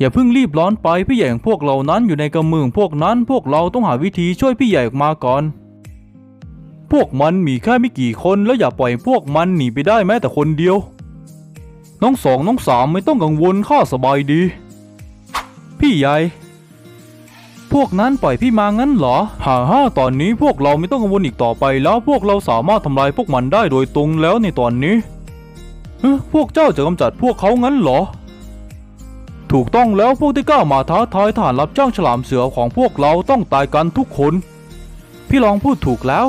อย่าเพิ่งรีบร้อนไปพี่ใหญ่ของพวกเรานั้นอยู่ในกำมือพวกนั้นพวกเราต้องหาวิธีช่วยพี่ใหญ่ออกมาก่อน พวกมันมีแค่ไม่กี่คนแล้วอย่าปล่อยพวกมันหนีไปได้แม้แต่คนเดียว น้องสองน้องสามไม่ต้องกังวลข้าสบายดี พี่ใหญ่ พวกนั้นปล่อยพี่มางั้นเหรอฮ่าฮ่าตอนนี้พวกเราไม่ต้องกังวลอีกต่อไปแล้วพวกเราสามารถทำลายพวกมันได้โดยตรงแล้วในตอนนี้พวกเจ้าจะกำจัดพวกเขางั้นเหรอ ถูกต้องแล้วพวกที่กล้ามาท้าทายฐานรับจ้างฉลามเสือของพวกเราต้องตายกันทุกคน พี่ลองพูดถูกแล้ว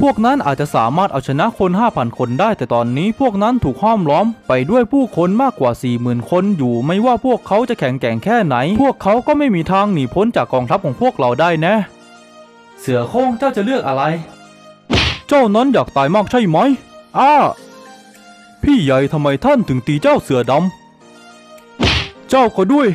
พวกนั้นอาจจะสามารถเอาชนะคน 5,000 คนได้ แต่ตอนนี้พวกนั้นถูกห้อมล้อมไปด้วยผู้คนมากกว่า 40,000 คนอยู่ ไม่ว่าพวกเขาจะแข็งแกร่งแค่ไหน พวกเขาก็ไม่มีทางหนีพ้นจากกองทัพของพวกเราได้แนะเสือโคร่งเจ้าจะเลือกอะไร เจ้านั้นอยากตายมากใช่ไหมอ้าพี่ใหญ่ทำไมท่านถึงตีเจ้าเสือดำ เจ้าก็ด้วย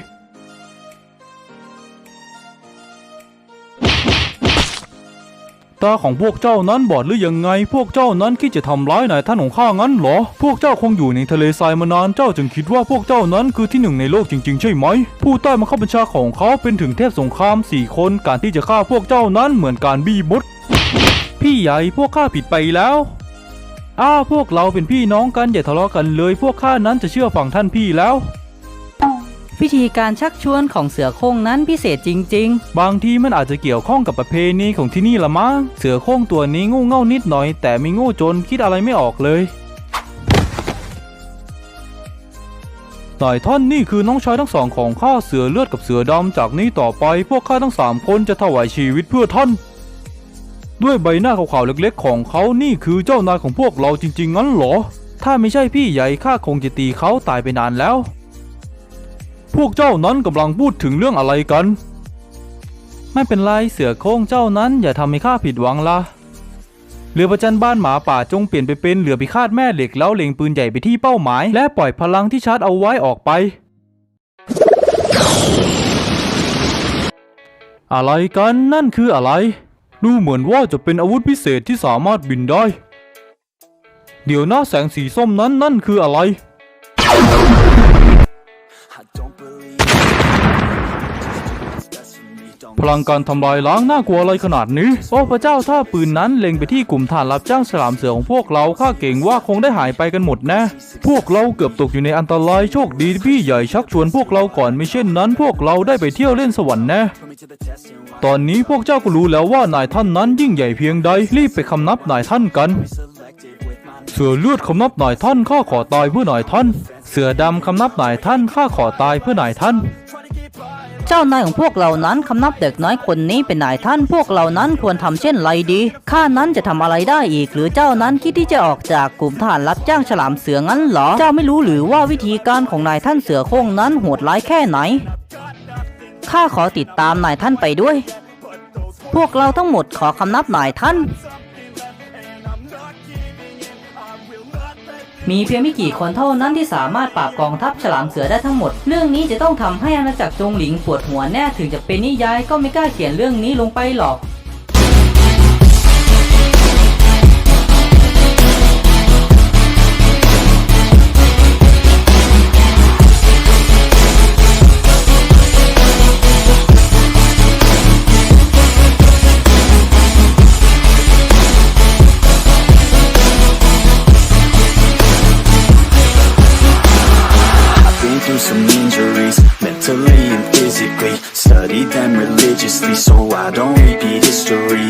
ตาของพวกเจ้านั้นบอดหรือยังไง พวกเจ้านั้นคิดจะทำร้ายนายท่านของข้างั้นเหรอ พวกเจ้าคงอยู่ในทะเลทรายมานาน เจ้าจึงคิดว่าพวกเจ้านั้นคือที่หนึ่งในโลกจริง ๆ ใช่ไหม ผู้ใต้บังคับบัญชาของเขาเป็นถึงเทพสงครามสี่คน การที่จะฆ่าพวกเจ้านั้นเหมือนการบี้มดพี่ใหญ่พวกข้าผิดไปแล้วอ้าพวกเราเป็นพี่น้องกันอย่าทะเลาะกันเลย พวกข้านั้นจะเชื่อฟังท่านพี่แล้ว วิธีการชักชวนของเสือโคร่งนั้นพิเศษจริง ๆ บางทีมันอาจจะเกี่ยวข้องกับประเพณีของที่นี่ละมั้งเสือโคร่งตัวนี้งูเง่านิดหน่อย แต่ไม่งูจนคิดอะไรไม่ออกเลยนายท่านนี่คือน้องชายทั้งสองของข้าเสือเลือดกับเสือดำจากนี้ต่อไป พวกข้าทั้งสามคนจะถวายชีวิตเพื่อท่าน ด้วยใบหน้าขาวๆเล็กๆ ของเขานี่คือเจ้านายของพวกเราจริงๆงั้นเหรอ ถ้าไม่ใช่พี่ใหญ่ข้าคงจะตีเขาตายไปนานแล้ว พวกเจ้านั้นกำลังพูดถึงเรื่องอะไรกัน ไม่เป็นไรเสือโคร่งเจ้านั้นอย่าทำให้ข้าผิดหวังละเรือประจันบ้านหมาป่าจงเปลี่ยนไปเป็นเรือพิฆาตแม่เหล็กแล้วเล็งปืนใหญ่ไปที่เป้าหมาย และปล่อยพลังที่ชาร์จเอาไว้ออกไป อะไรกันนั่นคืออะไร ดูเหมือนว่าจะเป็นอาวุธพิเศษที่สามารถบินได้ เดี๋ยวหน้าแสงสีส้มนั้นนั่นคืออะไร พลังการทำลายล้างน่ากลัวอะไรขนาดนี้ โอ้พระเจ้าถ้าปืนนั้นเล็งไปที่กลุ่มฐานรับจ้างฉลามเสือของพวกเราข้าเก่งว่าคงได้หายไปกันหมดแนะ พวกเราเกือบตกอยู่ในอันตรายโชคดีพี่ใหญ่ชักชวนพวกเราก่อนไม่เช่นนั้น พวกเราได้ไปเที่ยวเล่นสวรรค์แนะ ตอนนี้พวกเจ้าก็รู้แล้วว่านายท่านนั้นยิ่งใหญ่เพียงใดรีบไปคำนับนายท่านกัน เสือเลือดคำนับนายท่านข้าขอตายเพื่อนายท่าน เสือดำคำนับนายท่านข้าขอตายเพื่อนายท่าน เจ้านายของพวกเรานั้นคำนับเด็กน้อยคนนี้เป็นนายท่านพวกเรานั้นควรทำเช่นไรดีข้านั้นจะทำอะไรได้อีก หรือเจ้านั้นคิดที่จะออกจากกลุ่มทหารรับจ้างฉลามเสืองั้นเหรอ เจ้าไม่รู้หรือว่าวิธีการของนายท่านเสือโคร่งนั้นโหดร้ายแค่ไหนข้าขอติดตามนายท่านไปด้วย พวกเราทั้งหมดขอคำนับนายท่าน มีเพียงไม่กี่คนเท่านั้นที่สามารถปราบกองทัพฉลามเสือได้ทั้งหมด เรื่องนี้จะต้องทำให้อาณาจักรจงหลิงปวดหัวแน่ถึงจะเป็นนิยายก็ไม่กล้าเขียนเรื่องนี้ลงไปหรอก We Study them religiously so I don't repeat history.